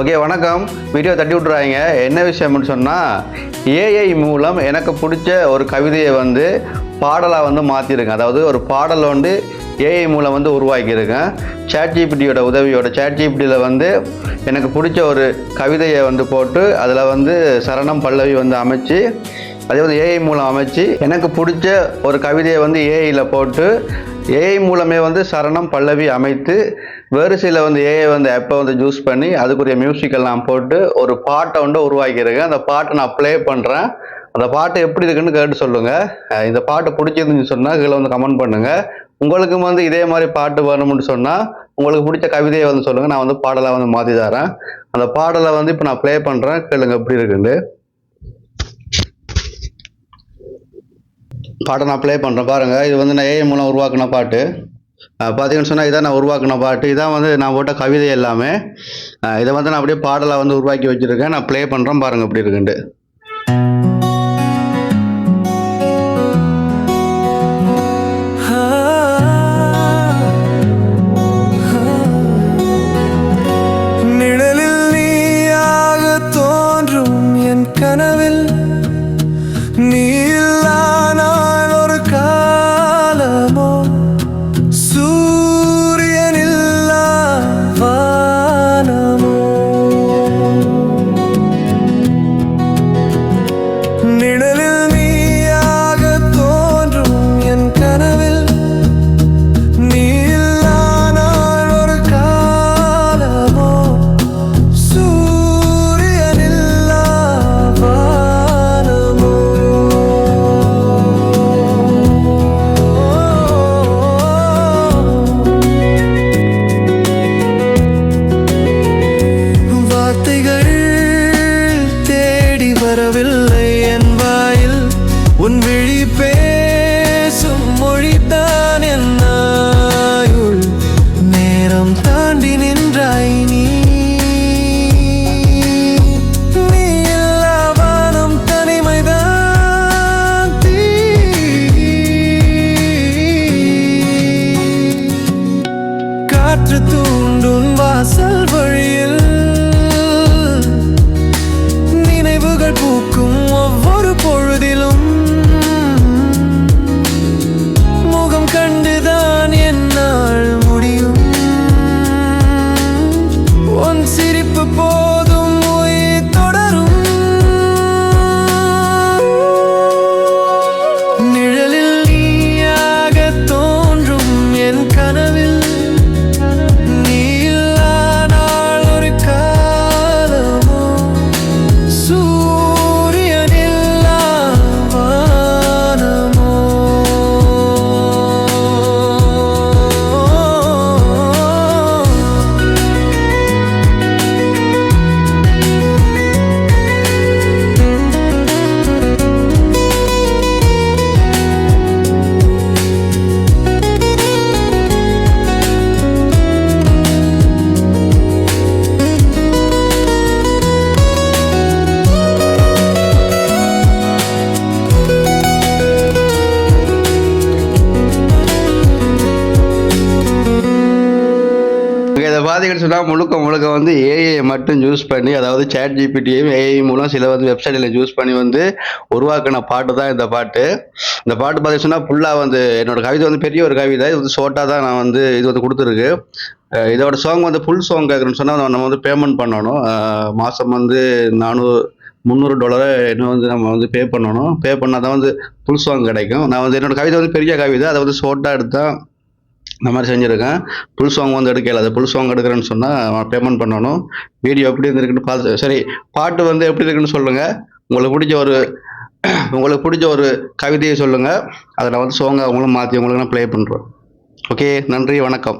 Okay வணக்கம். Video தட்டி விட்றாங்க என்ன விஷயம்னு சொன்னால் ஏஐ மூலம் எனக்கு பிடிச்ச ஒரு கவிதையை வந்து பாடலாக வந்து மாற்றிருங்க அதாவது ஒரு பாடல் வந்து ஏஐ மூலம் வந்து உருவாக்கியிருக்கேன். சேட் ஜிபிடியோட உதவியோட சேட் ஜிபிடியில் வந்து எனக்கு பிடிச்ச ஒரு கவிதையை வந்து போட்டு அதில் வந்து சரணம் பல்லவி வந்து அமைச்சு அதே வந்து ஏஐ மூலம் அமைச்சு எனக்கு பிடிச்ச ஒரு கவிதையை வந்து ஏஐயில் போட்டு ஏஐ மூலமே வந்து சரணம் பல்லவி அமைத்து வேறு சில வந்து ஏஐ வந்து ஆப்பை வந்து ஜூஸ் பண்ணி அதுக்குரிய மியூசிக்கெல்லாம் போட்டு ஒரு பாட்டை வந்து உருவாக்கியிருக்கேன் அந்த பாட்டை நான் ப்ளே பண்ணுறேன் அந்த பாட்டு எப்படி இருக்குன்னு கேட்டு சொல்லுங்கள் இந்த பாட்டு பிடிச்சிருந்துன்னு சொன்னால் கீழே வந்து கமெண்ட் பண்ணுங்கள் உங்களுக்கும் வந்து இதே மாதிரி பாட்டு வரணும்னு சொன்னால் உங்களுக்கு பிடிச்ச கவிதையை வந்து சொல்லுங்கள் நான் வந்து பாடலாக வந்து மாற்றி தரேன். அந்த பாடலை வந்து இப்போ நான் ப்ளே பண்ணுறேன் கேளுங்க எப்படி இருக்குன்னு. பாட்டை நான் ப்ளே பண்ணுறேன் பாருங்கள் இது வந்து நான் ஏஐ மூலம் உருவாக்கின பாட்டு. பார்த்தீங்கன்னு சொன்னால் இதான் நான் உருவாக்கின பாட்டு. இதான் வந்து நான் போட்ட கவிதை எல்லாமே. இதை வந்து நான் அப்படியே பாடலாக வந்து உருவாக்கி வச்சுருக்கேன். நான் ப்ளே பண்ணுறேன் பாருங்கள் எப்படி இருக்குன்ட்டு. நிழலில் காற்று தூண்டும் வாசல் வழியில். நினைவுகள் பூக்கும் ஒவ்வொரு பொழுதிலும். பார்த்தீங்கன்னு சொன்னால் முழுக்க முழுக்க வந்து ஏஐ மட்டும் யூஸ் பண்ணி அதாவது சேட் ஜிபிடியும் ஏஐ மூலம் சில வந்து வெப்சைட்டில் யூஸ் பண்ணி வந்து உருவாக்கின பாட்டு தான் இந்த பாட்டு. இந்த பாட்டு பார்த்தீங்கன்னு சொன்னால் ஃபுல்லாக வந்து என்னோட கவிதை வந்து பெரிய ஒரு கவிதை. இது வந்து ஷோட்டாக தான் நான் வந்து இது வந்து கொடுத்துருக்கு. இதோட சாங் வந்து ஃபுல் சாங் கேட்குறேன்னு சொன்னால் நம்ம வந்து பேமெண்ட் பண்ணணும். மாதம் வந்து நானூறு முந்நூறு டாலரை இன்னும் வந்து நம்ம வந்து பே பண்ணணும். பே பண்ணால் தான் வந்து ஃபுல் சாங் கிடைக்கும். நான் வந்து என்னோட கவிதை வந்து பெரிய கவிதை. அதை வந்து ஷோட்டாக எடுத்தால் இந்த மாதிரி செஞ்சுருக்கேன். புல் சாங் வந்து எடுக்கல. அது புல் சாங் எடுக்கிறேன்னு சொன்னால் பேமெண்ட் பண்ணணும். வீடியோ எப்படி இருந்திருக்குன்னு பார்த்து சரி பாட்டு வந்து எப்படி இருக்குன்னு சொல்லுங்கள் உங்களுக்கு பிடிச்ச ஒரு உங்களுக்கு பிடிச்ச ஒரு கவிதையை சொல்லுங்கள் அதில் வந்து சாங்கை அவங்களும் மாற்றி உங்களுக்கு நான் ப்ளே பண்ணுறோம் ஓகே நன்றி வணக்கம்.